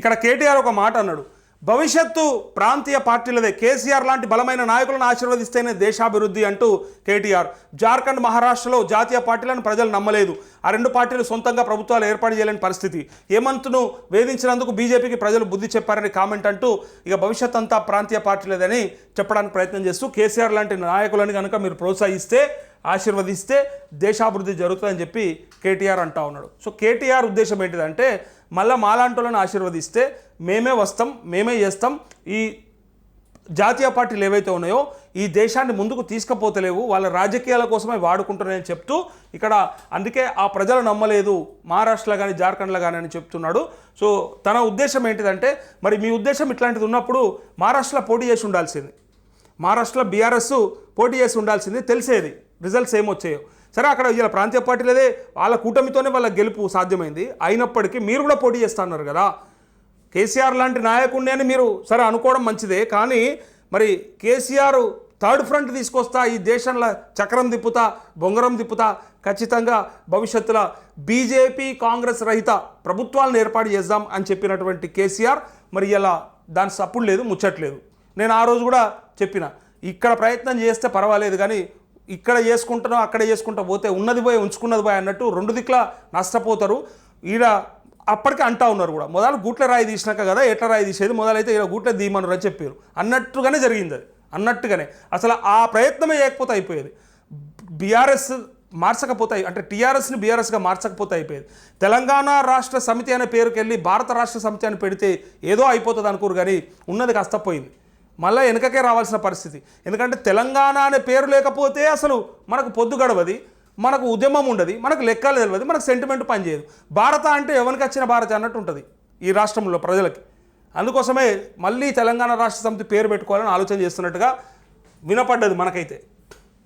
ఇక్కడ కేటీఆర్ ఒక మాట అన్నాడు భవిష్యత్తు ప్రాంతీయ పార్టీలదే కేసీఆర్ లాంటి బలమైన నాయకులను ఆశీర్వదిస్తేనే దేశాభివృద్ధి అంటూ కేటీఆర్. జార్ఖండ్ మహారాష్ట్రలో జాతీయ పార్టీలను ప్రజలు నమ్మలేదు. ఆ రెండు పార్టీలు సొంతంగా ప్రభుత్వాలు ఏర్పాటు చేయలేని పరిస్థితి. హేమంత్ను వేధించినందుకు బీజేపీకి ప్రజలు బుద్ధి చెప్పారని కామెంట్ అంటూ ఇక భవిష్యత్ అంతా ప్రాంతీయ పార్టీలదని చెప్పడానికి ప్రయత్నం చేస్తూ కేసీఆర్ లాంటి నాయకులను కనుక మీరు ప్రోత్సహిస్తే ఆశీర్వదిస్తే దేశాభివృద్ధి జరుగుతుందని చెప్పి కేటీఆర్ అంటా ఉన్నాడు. సో కేటీఆర్ ఉద్దేశం ఏంటిదంటే మళ్ళీ మాలాంటోళ్ళని ఆశీర్వదిస్తే మేమే వస్తాం మేమే చేస్తాం. ఈ జాతీయ పార్టీలు ఏవైతే ఉన్నాయో ఈ దేశాన్ని ముందుకు తీసుకుపోతలేవు వాళ్ళ రాజకీయాల కోసమే వాడుకుంటున్నాయని చెప్తూ ఇక్కడ అందుకే ఆ ప్రజలు నమ్మలేదు మహారాష్ట్రలో కానీ జార్ఖండ్లో కానీ అని చెప్తున్నాడు. సో తన ఉద్దేశం ఏంటిదంటే మరి మీ ఉద్దేశం ఇట్లాంటిది ఉన్నప్పుడు మహారాష్ట్రలో పోటీ చేసి ఉండాల్సింది. మహారాష్ట్రలో బీఆర్ఎస్ పోటీ చేసి ఉండాల్సింది తెలిసేది. రిజల్ట్స్ ఏమొచ్చాయో. సరే అక్కడ ఇలా ప్రాంతీయ పార్టీలదే వాళ్ళ కూటమితోనే వాళ్ళ గెలుపు సాధ్యమైంది. అయినప్పటికీ మీరు కూడా పోటీ చేస్తా అన్నారు కదా. కేసీఆర్ లాంటి నాయకుడిని అని మీరు సరే అనుకోవడం మంచిదే కానీ మరి కేసీఆర్ థర్డ్ ఫ్రంట్ తీసుకొస్తా ఈ దేశంలో చక్రం తిప్పుతా బొంగరం తిప్పుతా ఖచ్చితంగా భవిష్యత్తులో బీజేపీ కాంగ్రెస్ రహిత ప్రభుత్వాలను ఏర్పాటు చేద్దాం అని చెప్పినటువంటి కేసీఆర్ మరి ఇలా దాని సప్పుడు లేదు ముచ్చట్లేదు. నేను ఆ రోజు కూడా చెప్పిన ఇక్కడ ప్రయత్నం చేస్తే పర్వాలేదు కానీ ఇక్కడ చేసుకుంటాను అక్కడ చేసుకుంటా పోతే ఉన్నది పోయి ఉంచుకున్నది పోయి అన్నట్టు రెండు దిక్కులా నష్టపోతారు. ఈడ అప్పటికే అంటా ఉన్నారు కూడా మొదలు గూట్ల రాయి తీసినాక కదా ఎట్ల రాయి తీసేది? మొదలైతే ఇలా గూట్ల దీమన్నారు అని చెప్పారు. అన్నట్టుగానే జరిగింది అది అన్నట్టుగానే. అసలు ఆ ప్రయత్నమే చేయకపోతే అయిపోయేది. బీఆర్ఎస్ మార్చకపోతాయి అంటే టీఆర్ఎస్ని బీఆర్ఎస్గా మార్చకపోతే అయిపోయేది. తెలంగాణ రాష్ట్ర సమితి అనే పేరుకెళ్ళి భారత రాష్ట్ర సమితి అని పెడితే ఏదో అయిపోతుంది అనుకోరు కానీ ఉన్నది కాస్త పోయింది. మళ్ళీ వెనకకే రావాల్సిన పరిస్థితి. ఎందుకంటే తెలంగాణ అనే పేరు లేకపోతే అసలు మనకు పొద్దు గడవది మనకు ఉద్యమం ఉండదు మనకు లెక్కలు తెలియదు మనకు సెంటిమెంట్ పనిచేయదు. భారత అంటే ఎవరికి వచ్చిన భారత అన్నట్టు ఉంటుంది ఈ రాష్ట్రంలో ప్రజలకి. అందుకోసమే మళ్ళీ తెలంగాణ రాష్ట్ర సమితి పేరు పెట్టుకోవాలని ఆలోచన చేస్తున్నట్టుగా వినపడ్డది మనకైతే.